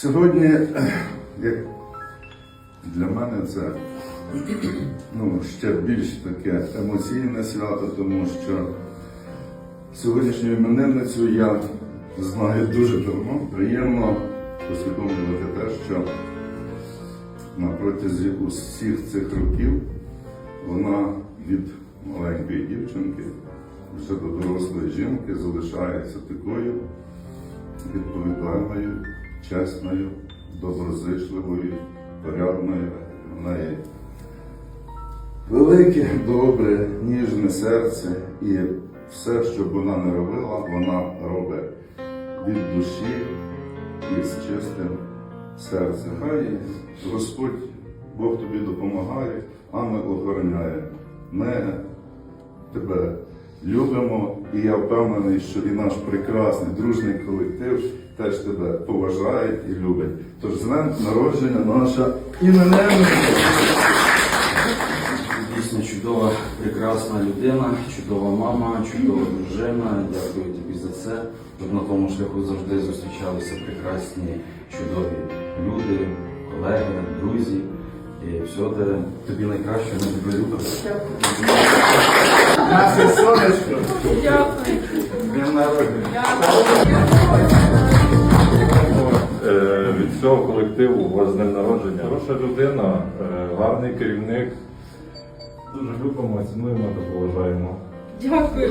Сьогодні, як для мене це ну, ще більш таке емоційне свято, тому що сьогоднішню іменинницю я знаю дуже давно. Приємно усвідомлювати те, що на протязі усіх цих років вона від маленької дівчинки вже до дорослої жінки залишається такою відповідальною, чесною, доброзичливою, порядною. В неї велике, добре, ніжне серце і все, що б вона не робила, вона робить від душі і з чистим серцем. Хай Господь Бог тобі допомагає, ангел охороняє. Ми тебе любимо, і я впевнений, що і наш прекрасний дружний колектив теж тебе поважає і любить. Тож з днем народження наша іменинниця. Дійсно чудова, прекрасна людина, чудова мама, чудова дружина. Дякую тобі за це. Щоб на тому шляху завжди зустрічалися прекрасні, чудові люди, колеги, друзі. І всього тобі найкраще, ми тебе любимо. Наше сонечко. Дякую. Днем народження! Е, Від всього колективу у вас з днем народження. Хороша людина, е, гарний керівник. Дуже любимо, цінуємо та поважаємо. Дякую.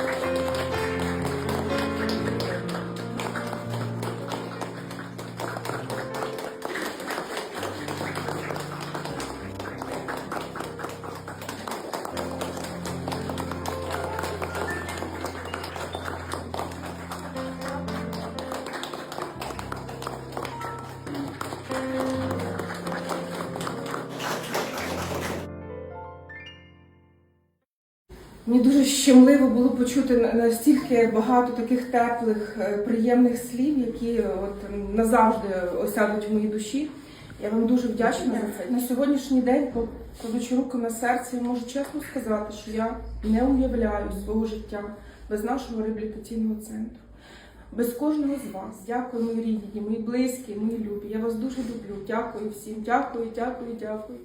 Мені дуже щемливо було почути настільки багато таких теплих, е, приємних слів, які е, от назавжди осядуть в моїй душі. Я вам дуже вдячна за це. На сьогоднішній день, кладучи руку на серце, я можу чесно сказати, що я не уявляю свого життя без нашого реабілітаційного центру. Без кожного з вас. Дякую, мої рідні, мої близькі, мої любі. Я вас дуже люблю. Дякую всім. Дякую, дякую, дякую.